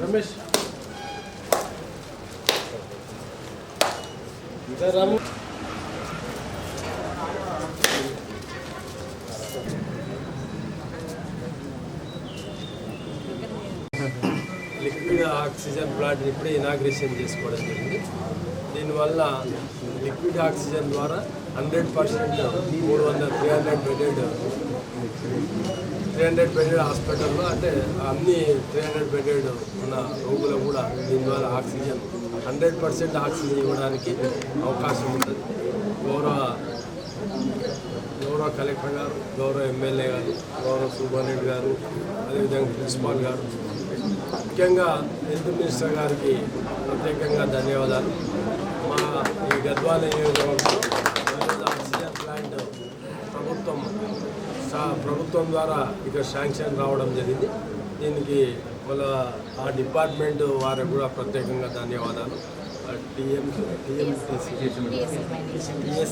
రమేష్. ఇంకా Ramu. Liquid oxygen plant ఇప్పుడే inauguration చేసుకోవడం జరిగింది. దీనివల్ల లిక్విడ్ ఆక్సిజన్ ద్వారా హండ్రెడ్ పర్సెంట్ మూడు వందల three hundred bedded three hundred bedded హాస్పిటల్లో అంటే అన్ని త్రీ హండ్రెడ్ బెడెడ్ ఉన్న రోగులకు కూడా దీని ద్వారా ఆక్సిజన్ హండ్రెడ్ పర్సెంట్ ఆక్సిజన్ ఇవ్వడానికి అవకాశం ఉంటుంది. గౌరవ గౌరవ కలెక్టర్ గారు గౌరవ ఎమ్మెల్యే గారు గౌరవ సూపరింటెండెంట్ గారు అదేవిధంగా ప్రిన్సిపాల్ గారు ముఖ్యంగా హెల్త్ మినిస్టర్ గారికి ప్రత్యేకంగా ధన్యవాదాలు. మా ఈ గద్వాల నియోజకవర్గంలో ఆక్సిజన్ ప్లాంట్ ప్రభుత్వం ప్రభుత్వం ద్వారా ఇక్కడ శాంక్షన్ రావడం జరిగింది. దీనికి వాళ్ళ ఆ డిపార్ట్మెంట్ వారికి కూడా ప్రత్యేకంగా ధన్యవాదాలు. టీఎం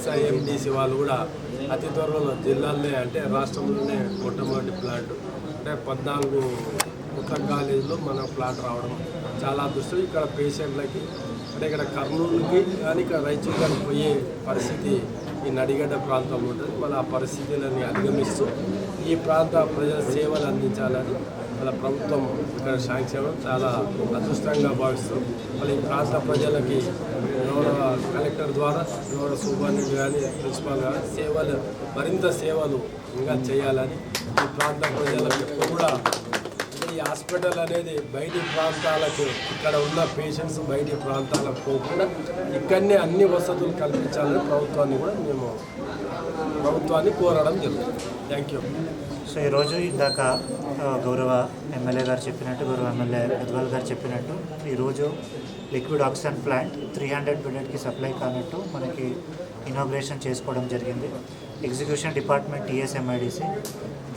టీఎంటీసీ వాళ్ళు కూడా అతి త్వరలో జిల్లాలోనే అంటే రాష్ట్రంలోనే మొట్టమొదటి ప్లాంట్. అంటే పద్నాలుగు కొత్త కాలేజీలో మన ప్లాట్ రావడం చాలా అదృష్టం. ఇక్కడ పేషెంట్లకి అంటే ఇక్కడ కర్నూలుకి కానీ ఇక్కడ రైచూరు కానీ పోయే పరిస్థితి ఈ నడిగడ్డ ప్రాంతంలో ఉంటుంది. మన ఆ పరిస్థితులని అధిగమిస్తూ ఈ ప్రాంత ప్రజల సేవలు అందించాలని వాళ్ళ ప్రభుత్వం ఇక్కడ శాంక్షన్ చాలా అదృష్టంగా భావిస్తూ వాళ్ళ ఈ ప్రాంత ప్రజలకి గౌరవ కలెక్టర్ ద్వారా గౌరవ సూపరింటెండెంట్ కానీ ప్రిన్సిపాల్ కానీ సేవలు మరింత సేవలు ఇంకా చేయాలని ఈ ప్రాంత ప్రజలకు కూడా హాస్పిటల్ అనేది బయటి ప్రాంతాలకు ఇక్కడ ఉన్న పేషెంట్స్ బయటి ప్రాంతాలకు పోకుండా ఇక్కడనే అన్ని వసతులు కల్పించాలని ప్రభుత్వాన్ని కూడా మేము ప్రభుత్వాన్ని కోరడం జరుగుతుంది. థ్యాంక్ యూ సో ఈరోజు ఇందాక గౌరవ ఎమ్మెల్యే గారు చెప్పినట్టు గౌరవ ఎమ్మెల్యే గద్వాల్ గారు చెప్పినట్టు ఈరోజు liquid oxygen plant three hundred బెడెడ్కి supply కానట్టు మనకి ఇనాగ్రేషన్ చేసుకోవడం జరిగింది. Execution department TSMIDC.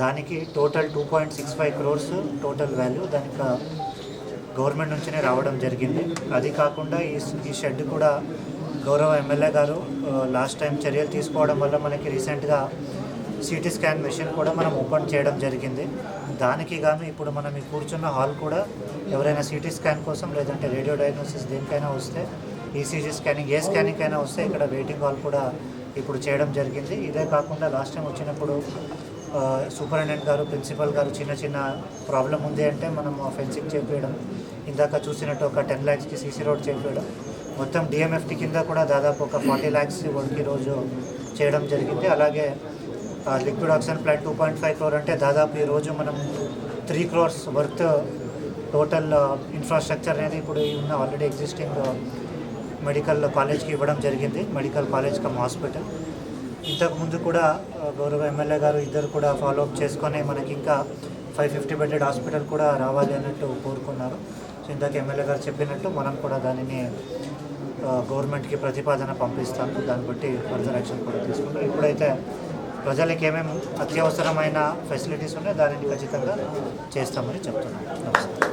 దానికి total two point six five crores total value దానికి గవర్నమెంట్ నుంచినే రావడం జరిగింది. అది కాకుండా ఈ ఈ షెడ్ కూడా గౌరవ ఎమ్మెల్యే గారు లాస్ట్ టైం చర్యలు తీసుకోవడం వల్ల మనకి రీసెంట్గా సిటీ స్కాన్ మెషిన్ కూడా మనం ఓపెన్ చేయడం జరిగింది. దానికి గాను ఇప్పుడు మనం ఈ కూర్చున్న హాల్ కూడా ఎవరైనా సిటీ స్కాన్ కోసం లేదంటే రేడియో డయాగ్నోసిస్ దేనికైనా వస్తే ఈసీజీ స్కానింగ్ ఏ స్కానింగ్ అయినా వస్తే ఇక్కడ వెయిటింగ్ హాల్ కూడా ఇప్పుడు చేయడం జరిగింది. ఇదే కాకుండా లాస్ట్ టైం వచ్చినప్పుడు సూపరింటెండెంట్ గారు ప్రిన్సిపల్ గారు చిన్న చిన్న ప్రాబ్లం ఉంది అంటే మనం ఆ ఫెన్సింగ్ చేపించడం ఇందాక చూసినట్టు ఒక టెన్ ల్యాక్స్కి సీసీ రోడ్ చేపించడం మొత్తం డిఎంఎఫ్టీ కింద కూడా దాదాపు ఒక ఫార్టీ ల్యాక్స్ వన్కి రోజు చేయడం జరిగింది. అలాగే liquid oxygen plant two point five crore అంటే దాదాపు ఈరోజు మనం three crores worth total infrastructure అనేది ఇప్పుడు ఈ ఉన్న ఆల్రెడీ ఎగ్జిస్టింగ్ మెడికల్ కాలేజ్కి ఇవ్వడం జరిగింది. మెడికల్ కాలేజ్ కమ్ హాస్పిటల్ ఇంతకు ముందు కూడా గౌరవ ఎమ్మెల్యే గారు ఇద్దరు కూడా ఫాలోఅప్ చేసుకొని మనకి ఇంకా ఫైవ్ ఫిఫ్టీ బెడెడ్ హాస్పిటల్ కూడా రావాలి అన్నట్టు కోరుకున్నారు. సో ఇందాక ఎమ్మెల్యే గారు చెప్పినట్టు మనం కూడా దానిని గవర్నమెంట్కి ప్రతిపాదన పంపిస్తాను దాన్ని బట్టి ఫర్దర్ యాక్షన్ కూడా తీసుకుంటాం. ఇప్పుడైతే ప్రజలకు ఏమేమి అత్యవసరమైన ఫెసిలిటీస్ ఉన్నాయో దానిని ఖచ్చితంగా చేస్తామని చెప్తున్నాను. నమస్తే